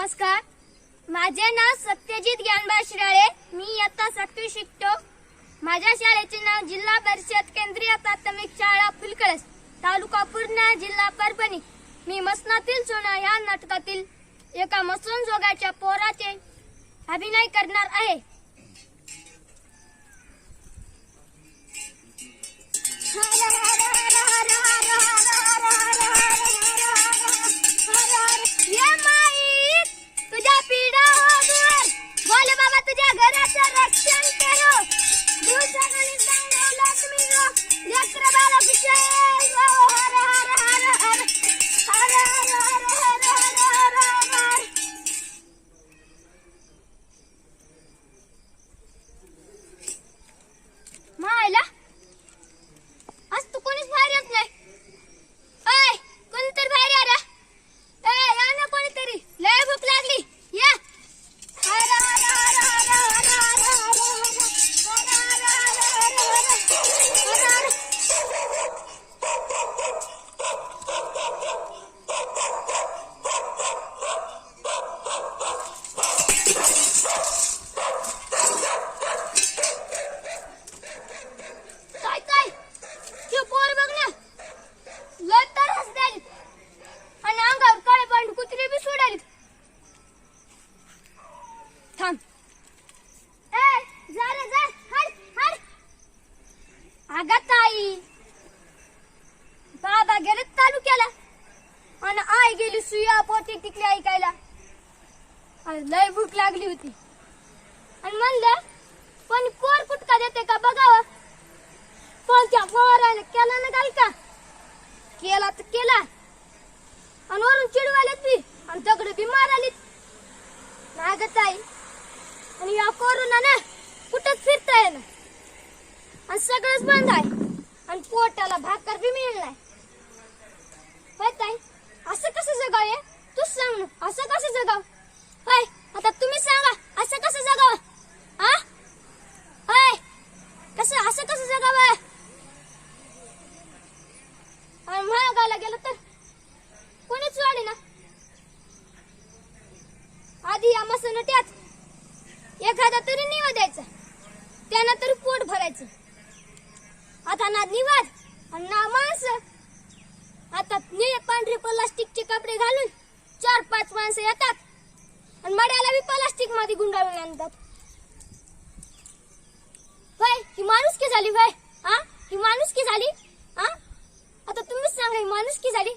नमस्कार. माझे नाव सत्यजित ज्ञानबा शिराळे. मी इयत्ता सातवी शिकतो. माझ्या शाळेचे नाव जिल्हा परिषद केंद्रीय प्राथमिक शाळा फुलकळस तालुका पूर्णा जिल्हा परभणी. मी मसनातील सोना या नाटकातील एका मसून जोगाच्या पोराचे अभिनय करणार आहे. अगं ताई बाबा गेले तालुक्याला आणि आई गेली सुया पोटी टिकली ऐकायला आणि लय भूक लागली होती आणि म्हणलं पण कोर फुटका देते का बघावं पण त्या पोराने केला ना घाल का केला तर केला आणि वरून चिडवायला बी आणि दगड बी मारालीत नागत आई आणि या कोरोना ना कुठंच फिरता येणार आणि सगळंच बंद आहे. आणि पोटाला भाकर बी मिळणार होय ताई? असं कसं जगाव ये तूच सांग ना. असं कसं जगाव? होय आता तुम्ही सांगा असं कसं जगाव? हा होय कसं असं कसं जगाव आणि महागाला गेलं तर? कोणीच वाढे ना. आधी या मसनट्यात एखादा तरी निवा द्यायचा. त्यानं तरी पोट भरायचं. आता ना निवाद आणि ना माणसं. आता निळे पांढरे प्लास्टिकचे कपडे घालून चार पाच माणसं येतात. आणि मड्याला बी प्लास्टिकमध्ये गुंडाळून आणतात. होय ही माणूस की झाली होय. हा ही माणूस की झाली. हा? आता तुम्हीच सांगा ही माणूस की झाली.